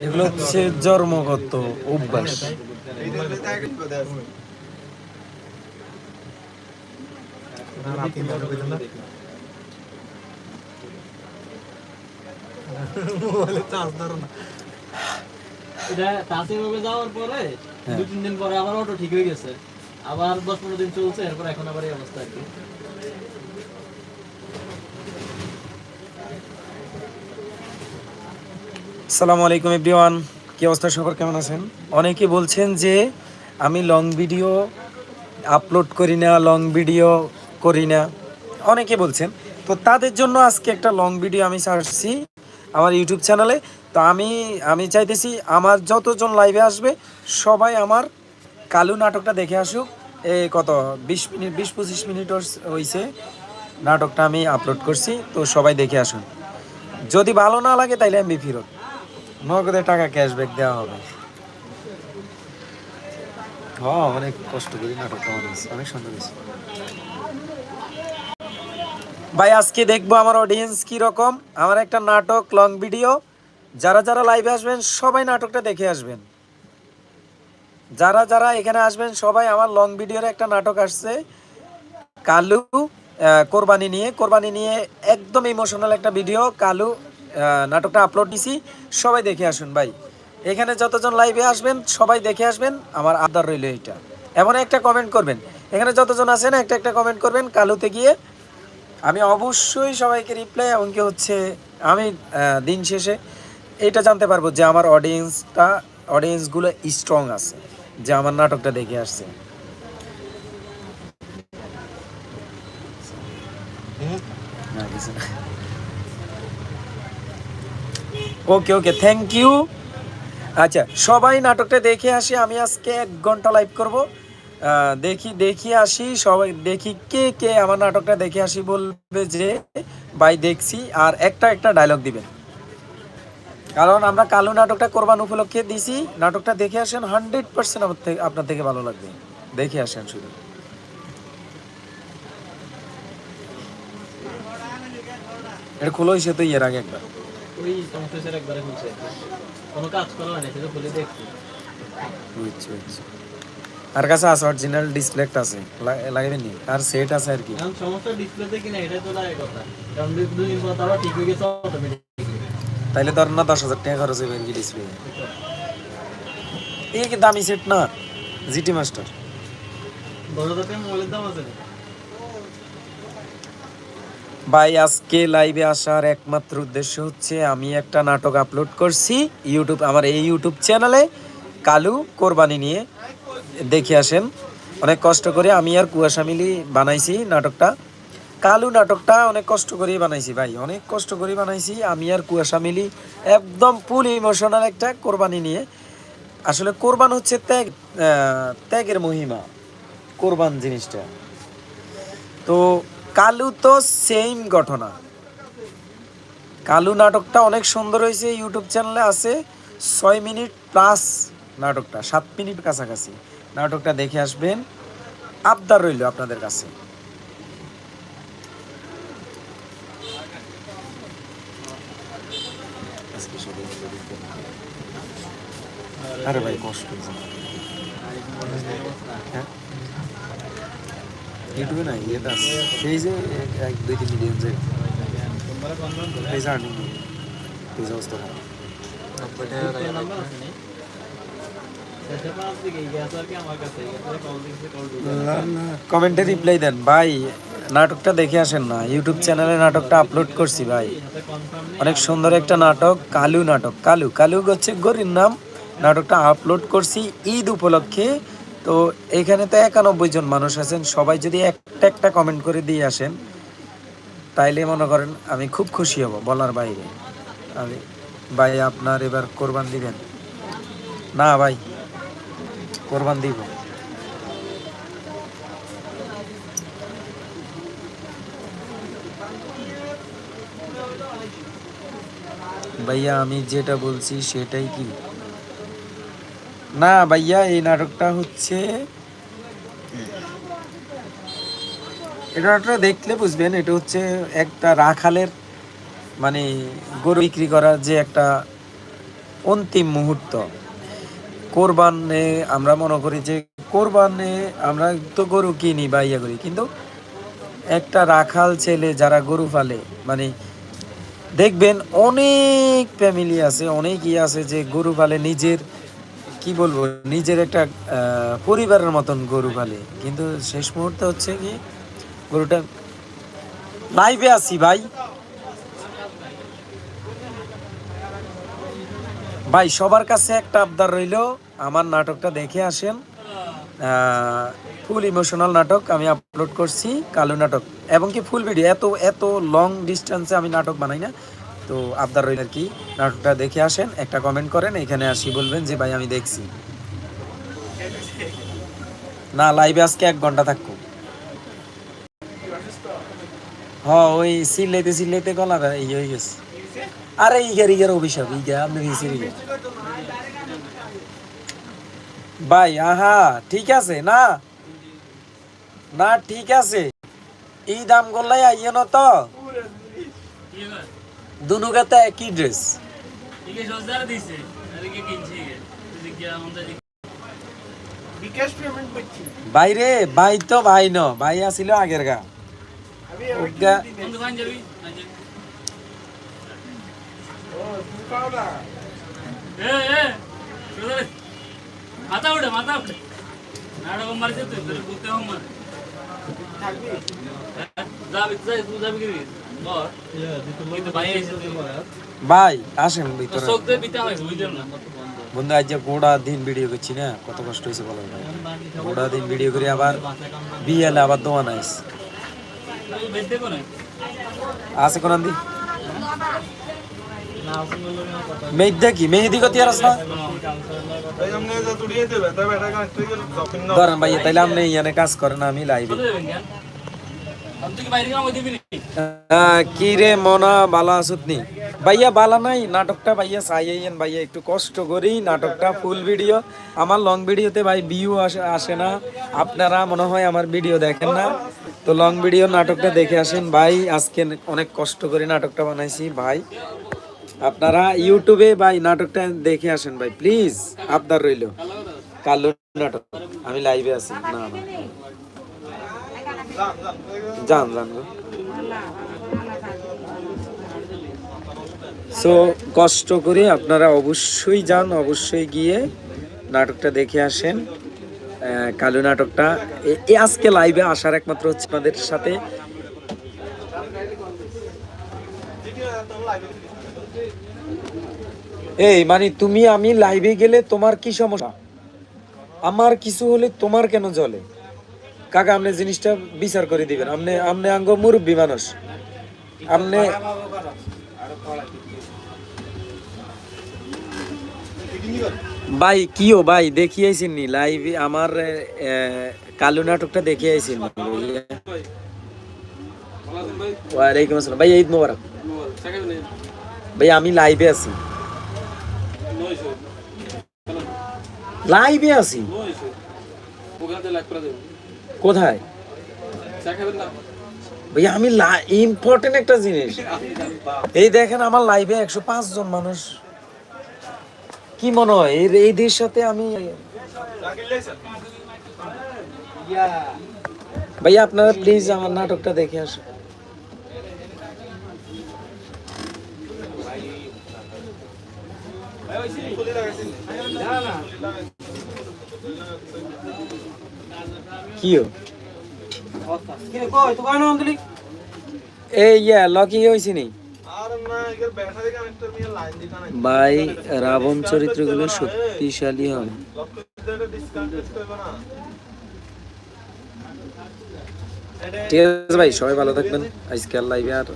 এগুলো হচ্ছে জন্মগত অভ্যাস। যাওয়ার পরে দু তিন দিন পরে আবার অটো ঠিক হয়ে গেছে। আবার দশ পনেরো দিন চলছে এরপর এখন আবার এই অবস্থা আর কি। আসসালামু আলাইকুম এভরিওয়ান। কি অবস্থা? সবার কেমন আছেন? অনেকে বলছেন যে আমি লং ভিডিও আপলোড করি না লং ভিডিও করি না। অনেকে বলছেন। তো তাদের জন্য আজকে একটা লং ভিডিও আমি ছাড়ছি আমার ইউটিউব চ্যানেলে তো আমি আমি চাইতেছি আমার যতজন লাইভে আসবে, সবাই আমার কালু নাটকটা দেখে আসুক। এ কত? বিশ মিনিট, বিশ, পঁচিশ মিনিট হয়েছে নাটকটা আমি আপলোড করছি। তো সবাই দেখে আসুন। যদি ভালো না লাগে তাইলে আমি ফেরত। নগদে টাকা ক্যাশব্যাক দেওয়া হবে। অনেক কষ্ট করি নাটকটা অনেক সুন্দর ভাই, আজকে দেখব আমার অডিয়েন্স কি রকম। আমার একটা নাটক লং ভিডিও যারা যারা লাইভে আসবেন, সবাই নাটকটা দেখে আসবেন। যারা যারা এখানে আসবেন, সবাই আমার লং ভিডিওর একটা নাটক আসছে। কালু কোরবানি নিয়ে। কোরবানি নিয়ে একদম ইমোশনাল একটা ভিডিও কালু নাটকটা আপলোড দিছি, সবাই দেখে আসুন ভাই। এখানে যতজন লাইভে আসবেন, সবাই দেখে আসবেন, আমার আদার রইল এইটা। এমন একটা কমেন্ট করবেন। এখানে যতজন আছেন, একটা একটা কমেন্ট করবেন, কালুতে গিয়ে। আমি অবশ্যই সবাইকে রিপ্লাই এমনকি হচ্ছে আমি দিন শেষে এটা জানতে পারব যে আমার অডিয়েন্সটা অডিয়েন্সগুলো স্ট্রং আছে, যে আমার নাটকটা দেখে আসছে না, কিছু না। ওকে ওকে থ্যাংক ইউ আচ্ছা সবাই নাটকটা দেখে আসি, আমি আজকে এক ঘণ্টা লাইভ করব। দেখি দেখি আসি, সবাই দেখি কে কে আমার নাটকটা দেখে আসি বলবে যে, ভাই, দেখছি। আর একটা একটা ডায়লগ দিবেন কারণ আমরা কালো নাটকটা কোরবান উপলক্ষে দিছি। নাটকটা দেখে আসেন হান্ড্রেড পার্সেন্ট আমার থেকে, আপনার থেকে ভালো লাগবে। দেখে আসেন শুধু। এটা খুলো হয়েছে তো ইয়ের আগে একবার। ওই সমস্যা একবারে খুলছে। কোনো কাজ করা হয়নি সেটা খুলে দেখছি বুঝছি বুঝছি আর কাছে আছে অরিজিনাল ডিসপ্লেটা আছে। লাগাবেন নি? আর সেট আছে আর কি। ডিসপ্লেতে কিনা এটাই তো লাগে কথা। কারণ দুই দুদিন পর আবার ঠিক হয়ে গেছে অটোমেটিক তাইলে ধর না দশ হাজার টাকা খরচ হবে আর কি ডিসপ্লে এই কি দামি সেট না? জিটি মাস্টার দশ হাজার মোবাইলের দাম আছে? ভাই, আজকে লাইভে আসার একমাত্র উদ্দেশ্য হচ্ছে আমি একটা নাটক আপলোড করছি ইউটিউব আমার এই ইউটিউব চ্যানেলে কালু কোরবানি নিয়ে দেখে আসেন। অনেক কষ্ট করে আমি আর কুয়াশা মিলি বানাইছি নাটকটা। কালু নাটকটা অনেক কষ্ট করে বানাইছি ভাই, অনেক কষ্ট করে বানাইছি। আমি আর কুয়াশা মিলি একদম ফুল ইমোশনাল একটা কোরবানি নিয়ে। আসলে কোরবান হচ্ছে ত্যাগ ত্যাগের মহিমা, কোরবান জিনিসটা। তো কালু তো সেম ঘটনা। কালু নাটকটা অনেক সুন্দর হয়েছে, ইউটিউব চ্যানেলে আছে, ছয় মিনিট প্লাস নাটকটা, সাত মিনিট কাছাকাছি। নাটকটা দেখে আসবেন, আবদার রইল আপনাদের কাছে। আরে ভাই, কষ্ট ইউটিউবে নাই ইয়েটা আছে। যে এক- দুই তিন মিলিয়ন যে আর্নিং অবস্থা? এটা কমেন্টে রিপ্লাই দেন। ভাই নাটকটা দেখে আসেন না। ইউটিউব চ্যানেলে নাটকটা আপলোড করছি ভাই। অনেক সুন্দর একটা নাটক কালু নাটক। কালু কালু হচ্ছে গরির নাম। নাটকটা আপলোড করছি ঈদ উপলক্ষে। তো এখানে তো একানব্বই জন মানুষ আছেন। সবাই যদি একটা একটা কমেন্ট করে দিয়ে আসেন, তাইলে মনে করেন আমি খুব খুশি হব বলার বাইরে। আমি, ভাই আপনার এবার কোরবান দিবেন? না ভাই, কোরবান দিব। ভাইয়া আমি যেটা বলছি সেটাই কি? না ভাইয়া, এই নাটকটা হচ্ছে এটা নাটকটা দেখলে বুঝবেন, এটা হচ্ছে একটা রাখালের মানে গরু বিক্রি করার যে একটা অন্তিম মুহূর্ত। কোরবানে আমরা মনে করি যে কোরবানে আমরা তো গরু কিনি বা ইয়ে করি, কিন্তু একটা রাখাল ছেলে যারা গরু পালে মানে দেখবেন অনেক ফ্যামিলি আছে, অনেক ইয়ে আছে যে গরু পালে নিজের কি বলব, নিজের একটা পরিবারের মতন গরু পালে। কিন্তু শেষ মুহূর্তে হচ্ছে কি, গরুটা লাইভে আছি ভাই। ভাই, সবার কাছে একটা আবদার রইল, আমার নাটকটা দেখে আসেন। ফুল ইমোশনাল নাটক আমি আপলোড করছি, কালো নাটক। এবং কি ফুল ভিডিও এত এত লং ডিস্টেন্সে আমি নাটক বানাই না। তো আবদার রইল আর কি। নাটকটা দেখে আসেন, একটা কমেন্ট করেন, এখানে আসি বলবেন যে, ভাই, আমি দেখছি। না লাইভে আজকে এক ঘণ্টা থাকব। হ, ওই সিলেতে সিলেতে গলা ইয়ে হয়ে গেছে। আরে, ইগার ইগার অভিশাপ ইগা, আপনি দিয়েছি ভাই, আহা, ঠিক আছে, না? না, ঠিক আছে। এই দাম করলাই আইয়ে ন তো। দুনু গাতে একই ড্রেস বিকাশ পেমেন্ট করছি। বাইরে ভাই তো ভাই ন ভাই আসিল আগের গা। মাথা উঠে মাথা উঠে। নাটক মারছে তুই তোর বুঝতে হম মার থাকবি? যাবি যাবি কি ভাই আসেন ভিতরে। বন্ধু আজ যে গোড়া দিন ভিডিও করছি না কত কষ্ট হয়েছে বলো ভাই। গোড়া দিন ভিডিও করে আবার বিয়েলে আবার দোয়া নাইস আছে কোন দি? মেঘদা কি? মেহেদি কতি আর না তাই আমনে যা তুড়িয়ে দেবে তবে এটা কানেক্ট হয়ে গেল যখন না? ধরেন ভাই তাইলে আপনি ইয়ানে কাজ করেন আমি লাইভে কি রে মনা বালা আসুতনি ভাইয়া বালা নাই। নাটকটা ভাইয়া চাইয়েন ভাইয়া, একটু কষ্ট করি নাটকটা ফুল ভিডিও আমার লং ভিডিওতে ভাই ভিউ আসে না। আপনারা মনে হয় আমার ভিডিও দেখেন না। তো লং ভিডিও নাটকটা দেখে আসেন। ভাই, আজকে অনেক কষ্ট করে নাটকটা বানাইছি, ভাই। আপনারা ইউটিউবে ভাই নাটকটা দেখে আসেন, ভাই। প্লিজ আবদার রইল। কালো নাটক। আমি লাইভে আছি। না না। যান যান সো কষ্ট করে আপনারা অবশ্যই যান, অবশ্যই গিয়ে নাটকটা দেখে আসেন। কালো নাটকটা এ- আজকে লাইভে আসার একমাত্র হচ্ছে আপনাদের সাথে। এই মানে তুমি, আমি লাইভে গেলে তোমার কি সমস্যা? আমার কিছু হলে তোমার কেন জ্বলে? কাকা, আপনি জিনিসটা বিচার করে দিবেন। আপনি আপনি আঙ্গ মুরব্বী মানুষ। আপনি ভাই কিও ভাই, দেখিয়েছেন নি? লাইভ আমার কালো নাটকটা দেখে আইছেন ওয়ালাইকুম আসসালাম। ভাই, ঈদ মোবারক। ভাই, আমি লাইভে আছি। লাইভে আছি। কোথায়? ভাই আমি ইম্পর্টেন্ট একটা জিনিস। এই দেখেন, আমার লাইভে একশো পাঁচ জন মানুষ। কি মনে হয় এই এইদের সাথে আমি ভাইয়া, আপনারা প্লিজ আমার নাটকটা দেখে আসুন। কিও? এই, ইয়া, লকি হয়েছে নি ভাই, রাবণ চরিত্রগুলো শক্তিশালী হবে ঠিক আছে ভাই, সবাই ভালো থাকবেন। আজকাল লাইভে আর